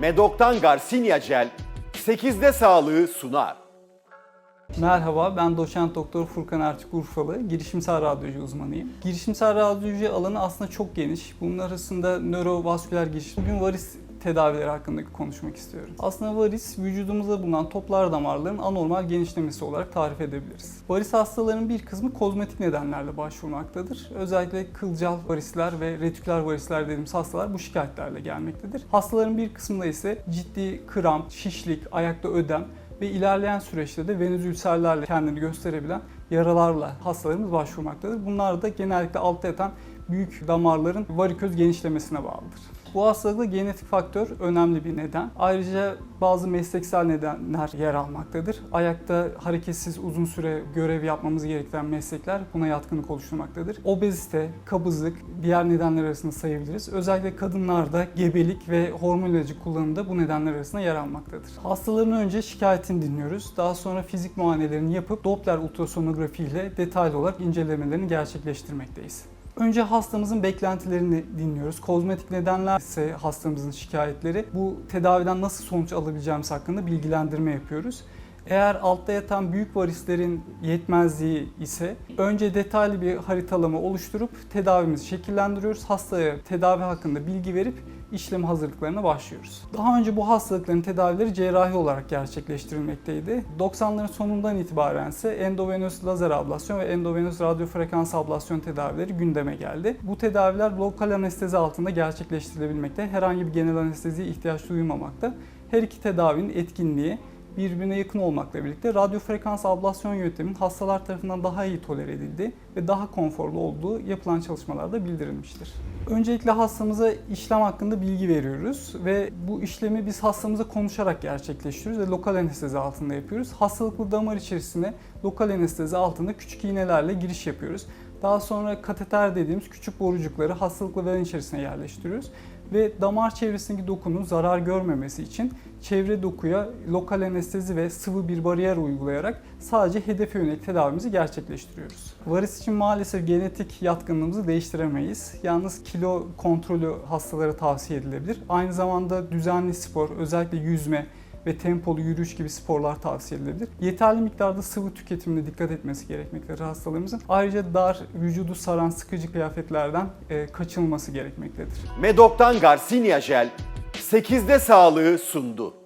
Medok'tan Garcinia Gel 8'de sağlığı sunar. Merhaba, ben doçent doktor Furkan Ertük Urfalı, girişimsel radyoloji uzmanıyım. Girişimsel radyoloji alanı aslında çok geniş. Bunun arasında nörovasküler giriş. Bugün varis tedavileri hakkında konuşmak istiyorum. Aslında varis vücudumuzda bulunan toplar damarların anormal genişlemesi olarak tarif edebiliriz. Varis hastalarının bir kısmı kozmetik nedenlerle başvurmaktadır. Özellikle kılcal varisler ve retiküler varisler dediğimiz hastalar bu şikayetlerle gelmektedir. Hastaların bir kısmında ise ciddi kramp, şişlik, ayakta ödem ve ilerleyen süreçte de venöz ülserlerle kendini gösterebilen yaralarla hastalarımız başvurmaktadır. Bunlar da genellikle altta yatan büyük damarların variköz genişlemesine bağlıdır. Bu hastalıkta genetik faktör önemli bir neden. Ayrıca bazı mesleksel nedenler yer almaktadır. Ayakta hareketsiz uzun süre görev yapmamız gereken meslekler buna yatkınlık oluşturmaktadır. Obezite, kabızlık diğer nedenler arasında sayabiliriz. Özellikle kadınlarda gebelik ve hormon ilacı kullanımı da bu nedenler arasında yer almaktadır. Hastaların önce şikayetini dinliyoruz. Daha sonra fizik muayenelerini yapıp Doppler ultrasonografi ile detaylı olarak incelemelerini gerçekleştirmekteyiz. Önce hastamızın beklentilerini dinliyoruz. Kozmetik nedenler ise hastamızın şikayetleri. Bu tedaviden nasıl sonuç alabileceğimiz hakkında bilgilendirme yapıyoruz. Eğer altta yatan büyük varislerin yetmezliği ise önce detaylı bir haritalama oluşturup tedavimizi şekillendiriyoruz. Hastaya tedavi hakkında bilgi verip işlem hazırlıklarına başlıyoruz. Daha önce bu hastalıkların tedavileri cerrahi olarak gerçekleştirilmekteydi. 90'ların sonundan itibaren ise endovenöz lazer ablasyon ve endovenöz radyofrekans ablasyon tedavileri gündeme geldi. Bu tedaviler lokal anestezi altında gerçekleştirilebilmekte. Herhangi bir genel anesteziye ihtiyaç duymamakta. Her iki tedavinin etkinliği birbirine yakın olmakla birlikte radyofrekans ablasyon yönteminin hastalar tarafından daha iyi tolere edildiği ve daha konforlu olduğu yapılan çalışmalarda bildirilmiştir. Öncelikle hastamıza işlem hakkında bilgi veriyoruz ve bu işlemi biz hastamıza konuşarak gerçekleştiriyoruz ve lokal anestezi altında yapıyoruz. Hastalıklı damar içerisine lokal anestezi altında küçük iğnelerle giriş yapıyoruz. Daha sonra kateter dediğimiz küçük borucukları hastalıklı veren içerisine yerleştiriyoruz ve damar çevresindeki dokunun zarar görmemesi için çevre dokuya lokal anestezi ve sıvı bir bariyer uygulayarak sadece hedefe yönelik tedavimizi gerçekleştiriyoruz. Varis için maalesef genetik yatkınlığımızı değiştiremeyiz. Yalnız kilo kontrolü hastalara tavsiye edilebilir. Aynı zamanda düzenli spor, özellikle yüzme, ve tempolu yürüyüş gibi sporlar tavsiye edilebilir. Yeterli miktarda sıvı tüketimine dikkat etmesi gerekmektedir hastalarımızın. Ayrıca dar, vücudu saran sıkıcı kıyafetlerden e, kaçınılması gerekmektedir. Medok'tan Garcinia Gel 8'de sağlığı sundu.